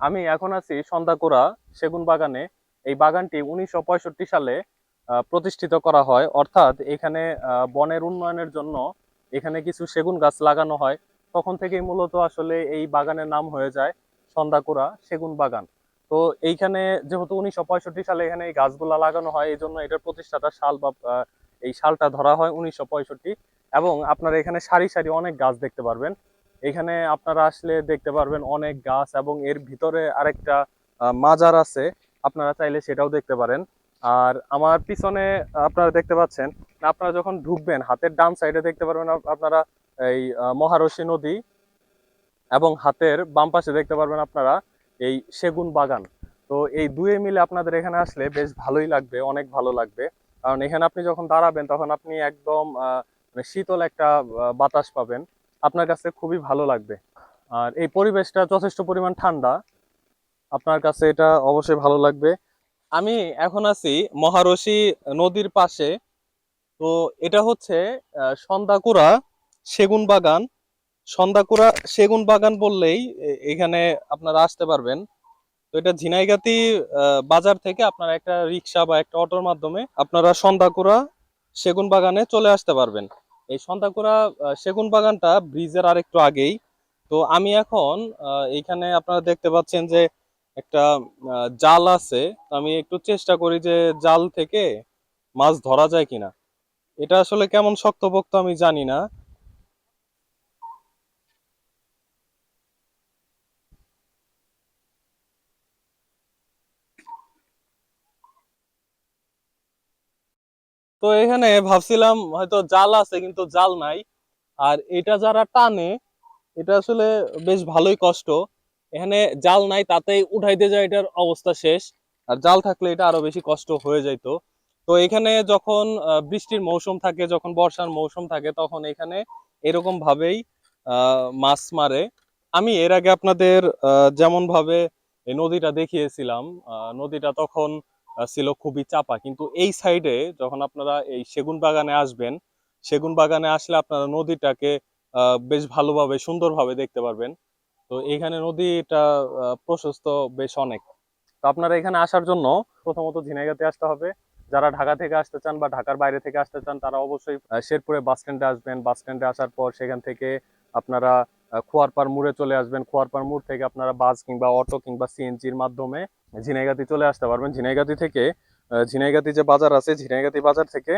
আমি এখন আছি সন্ধ্যাকুড়া সেগুন বাগানে। এই বাগানটি উনিশশো পঁয়ষট্টি সালে প্রতিষ্ঠিত করা হয়। অর্থাৎ এখানে বনের উন্নয়নের জন্য এখানে কিছু সেগুন গাছ লাগানো হয়। তখন থেকেই মূলত আসলে এই বাগানের নাম হয়ে যায় সন্ধ্যাকুড়া সেগুন বাগান। তো এইখানে যেহেতু উনিশশো পঁয়ষট্টি সালে এখানে এই গাছগুলা লাগানো হয়, এই জন্য এটার প্রতিষ্ঠাতা সাল বা এই সালটা ধরা হয় উনিশশো পঁয়ষট্টি। এবং আপনারা এখানে সারি সারি অনেক গাছ দেখতে পারবেন। এখানে আপনারা আসলে দেখতে পারবেন অনেক গাছ এবং এর ভিতরে আরেকটা মাজার আছে। আপনারা চাইলে সেটাও দেখতে পারেন। আর আমার পিছনে আপনারা দেখতে পাচ্ছেন, আপনারা যখন ঢুকবেন, হাতের ডান সাইডে দেখতে পারবেন আপনারা এই মহারশী নদী এবং হাতের বাম পাশে দেখতে পারবেন আপনারা এই সেগুন বাগান। তো এই দুয়ে মিলে আপনাদের এখানে আসলে বেশ ভালোই লাগবে, অনেক ভালো লাগবে। কারণ এখানে আপনি যখন দাঁড়াবেন, তখন আপনি একদম মানে শীতল একটা বাতাস পাবেন। আপনার কাছে খুবই ভালো লাগবে। আর এই পরিবেশটা যথেষ্ট পরিমাণ ঠান্ডা। আপনার কাছে এটা অবশ্যই ভালো লাগবে। আমি এখন আছি মহারশী নদীর পাশে। তো এটা হচ্ছে সন্ধ্যাকুড়া সেগুন বাগান। সন্ধ্যাকুড়া সেগুন বাগান বললেই এখানে আপনারা আসতে পারবেন। তো এটা ঝিনাইগাতি বাজার থেকে আপনারা একটা রিক্সা বা একটা অটোর মাধ্যমে আপনারা সন্ধ্যাকুড়া সেগুন বাগানে চলে আসতে পারবেন। এই সন্ধ্যাকুড়া সেগুন বাগানটা ব্রিজের আর একটু আগেই। তো আমি এখন এইখানে আপনারা দেখতে পাচ্ছেন যে একটা জাল আছে। আমি একটু চেষ্টা করি যে জাল থেকে মাছ ধরা যায় কিনা। এটা আসলে কেমন শক্তপোক্ত আমি জানি না। তো এখানে ভাবছিলাম হয়তো জাল আছে, কিন্তু জাল নাই। আর এটা যারা টানে, এটা আসলে বেশ ভালোই কষ্ট। এখানে জাল নাই, তাতেই উঠাইতে যায়, এটার অবস্থা শেষ। আর জাল থাকলে এটা আরও বেশি কষ্ট হয়ে যাইতো। তো এখানে যখন বৃষ্টির মৌসুম থাকে, যখন বর্ষার মৌসুম থাকে, তখন এখানে এরকম ভাবেই মাছ মারে। আমি এর আগে আপনাদের যেমন ভাবে নদীটা দেখিয়েছিলাম নদীটা তখন ছিল খুবই চাপা। কিন্তু এই সাইডে যখন আপনারা এই সেগুন বাগানে আসবেন, সেগুন বাগানে আসলে আপনারা নদীটাকে বেশ ভালোভাবে, সুন্দরভাবে দেখতে পারবেন। তো এখানে নদীটা প্রশস্ত বেশ অনেক। তো আপনারা এখানে আসার জন্য প্রথমত ঝিনাইগাতে আসতে হবে। যারা ঢাকা থেকে আসতে চান বা ঢাকার বাইরে থেকে আসতে চান, তারা অবশ্যই শেরপুরে বাস স্ট্যান্ডে আসবেন। বাস স্ট্যান্ডে আসার পর সেখান থেকে আপনারা খোয়ারপাড় মোড়ে চলে আসবেন। খোয়ারপাড় মোড় থেকে আপনারা বাস কিংবা অটো কিংবা সিএনজির মাধ্যমে ঝিনাইগাতি চলে আসতে পারবেন। ঝিনাইগাতি থেকে ঝিনাইগাতি যে বাজার আছে, ঝিনাইগাতি বাজার থেকে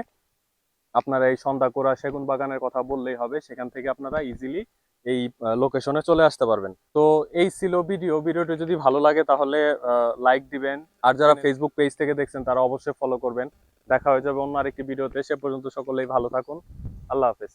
আপনারা এই সন্ধ্যাকোড়া সেগুন বাগানের কথা বললেই হবে। সেখান থেকে আপনারা ইজিলি এই লোকেশনে চলে আসতে পারবেন। তো এই ছিল ভিডিও ভিডিওটি যদি ভালো লাগে তাহলে লাইক দিবেন। আর যারা ফেসবুক পেজ থেকে দেখছেন, তারা অবশ্যই ফলো করবেন। দেখা হয়ে যাবে অন্য আরেকটি ভিডিওতে সে পর্যন্ত সকলেই ভালো থাকুন। আল্লাহ হাফেজ।